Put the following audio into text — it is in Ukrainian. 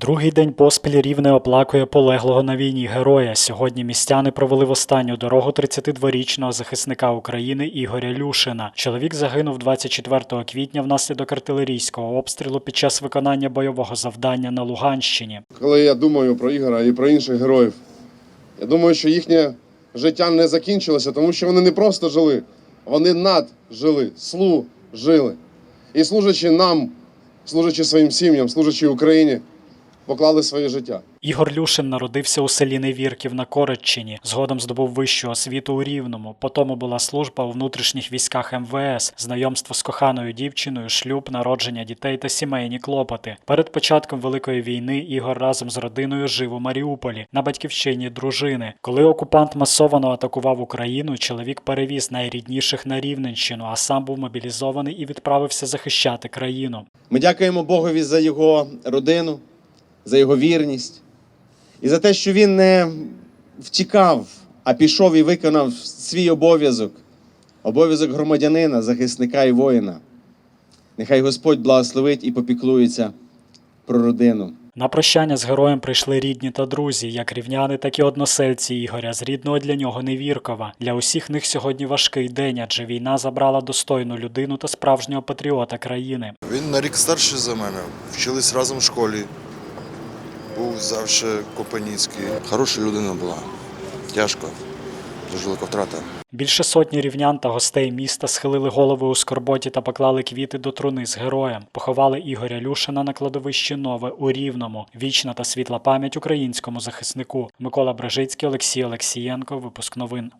Другий день поспіль рівне оплакує полеглого на війні героя. Сьогодні містяни провели в останню дорогу 32-річного захисника України Ігоря Люшина. Чоловік загинув 24 квітня внаслідок артилерійського обстрілу під час виконання бойового завдання на Луганщині. Коли я думаю про Ігора і про інших героїв, я думаю, що їхнє життя не закінчилося, тому що вони не просто жили, вони наджили, служили. І служачи нам, служачи своїм сім'ям, служачи Україні, поклали своє життя. Ігор Люшин народився у селі Невірків на Коротчині. Згодом здобув вищу освіту у Рівному. Потім була служба у внутрішніх військах МВС, знайомство з коханою дівчиною, шлюб, народження дітей та сімейні клопоти. Перед початком Великої війни Ігор разом з родиною жив у Маріуполі на батьківщині дружини. Коли окупант масовано атакував Україну, чоловік перевіз найрідніших на Рівненщину, а сам був мобілізований і відправився захищати країну. Ми дякуємо Богові за його родину, за його вірність і за те, що він не втікав, а пішов і виконав свій обов'язок, обов'язок громадянина, захисника і воїна. Нехай Господь благословить і попіклується про родину. На прощання з героєм прийшли рідні та друзі, як рівняни, так і односельці Ігоря з рідного для нього Невіркова. Для усіх них сьогодні важкий день, адже війна забрала достойну людину та справжнього патріота країни. Він на рік старший за мене. Вчились разом в школі. Був завжди Копаніцький. Хороша людина була. Тяжко. Дуже велика втрата. Більше сотні рівнян та гостей міста схилили голови у скорботі та поклали квіти до труни з героєм. Поховали Ігоря Люшина на кладовищі Нове у Рівному. Вічна та світла пам'ять українському захиснику. Микола Бражицький, Олексій Олексієнко. Випуск новин.